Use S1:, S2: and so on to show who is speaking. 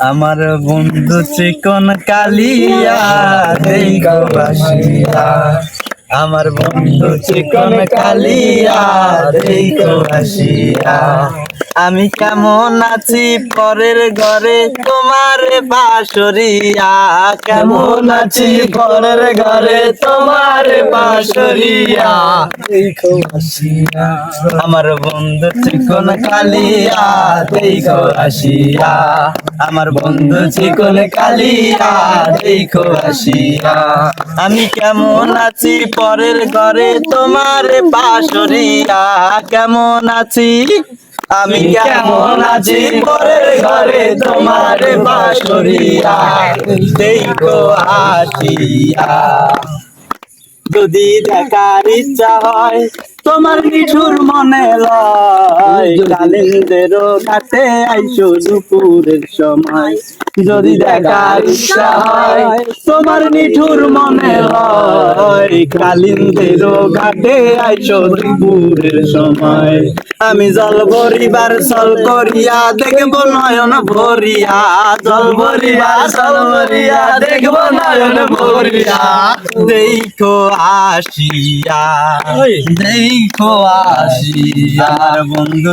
S1: আমার বন্ধু চিকন কালিয়া দেখো আসিয়া আমার বন্ধু চিকন কালিয়া দেখো আসিয়া। আমি কেমন আছি পরের ঘরে তোমার বাসরিয়া কেমন আছি পরের ঘরে তোমার বাসরিয়া দেখো আসিয়া। আমার বন্ধু চিকন কালিয়া দেখো আসিয়া। আমার বন্ধু চিকন কালিয়া দেখো আসিয়া। আমি কেমন আছি পরের ঘরে তোমার বাসরিয়া কেমন আছি? আমি কেমন আছি? পরের ঘরে তোমার বাসরিয়া দেখো আসিয়া যদি দেখার ইচ্ছা হয়, তোমার কিছুর মনে লয়। কালিন্দেরও কাছে আইসো দুপুরের সময় যদি দেখার ইচ্ছা হয় তোমার নিঠুর মনে লয় কালিন্দেরও ঘাটে আইসো দুপুরের সময়। আমি জল ভরিবার সল করিয়া দেখব নয়ন ভরিয়া জল ভরিবার সল ভরিয়া দেখব নয়ন ভরিয়া। দেখো আসিয়া দেখো আসিয়া বন্ধু